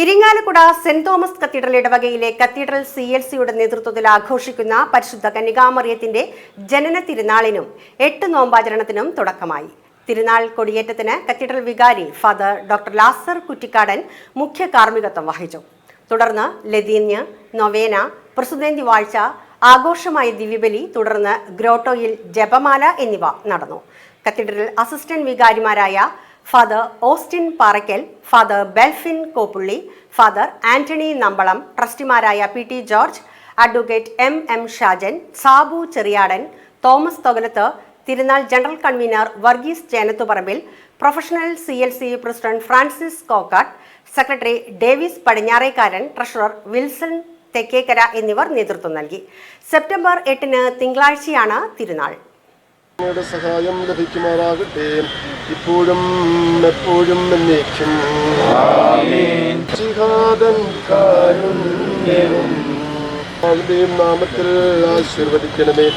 Irinjalakuda saint Thomas cathedral ഇടവകയിലെ cathedral C L സിയുടെ നേതൃത്വത്തിൽ ആഘോഷിക്കുന്ന പരിശുദ്ധ കന്യകാമറിയത്തിന്റെ ജനന തിരുനാളിനും എട്ട് നോമ്പാചരണത്തിനും തുടക്കമായി. തിരുനാൾ കൊടിയേറ്റത്തിന് കത്തീഡ്രൽ വികാരി ഫാദർ ഡോക്ടർ ലാസർ കുറ്റിക്കാടൻ മുഖ്യ കാർമ്മികത്വം വഹിച്ചു. തുടർന്ന് ലതീന്യ നൊവേന പ്രസുദേന്തി വാഴ്ച ആഘോഷമായ ദിവ്യബലി തുടർന്ന് ഗ്രോട്ടോയിൽ ജപമാല എന്നിവ നടന്നു. Cathedral assistant വികാരിമാരായ Father Austin Parackal Father Belfin Koppully Father Antony Nambalam ട്രസ്റ്റിമാരായ P T George advocate M M Shajan Sabu Cheriyadan Thomas Thokalath തിരുനാൾ general convener Varghese Chenathuparambil professional C L C president Francis Kokkat secretary Davis Padinjarekkaran treasurer Wilson Thekkekara എന്നിവർ നേതൃത്വം നൽകി. September എട്ടിന് തിങ്കളാഴ്ചയാണ് തിരുനാൾ. സഹായം ലഭിക്കുമാറാകട്ടെ. ഇപ്പോഴും എപ്പോഴും എന്നേക്കും. ജിഹാദൻ കാരുണ്യവും. നാമത്തിൽ ആശീർവദിക്കണമേ.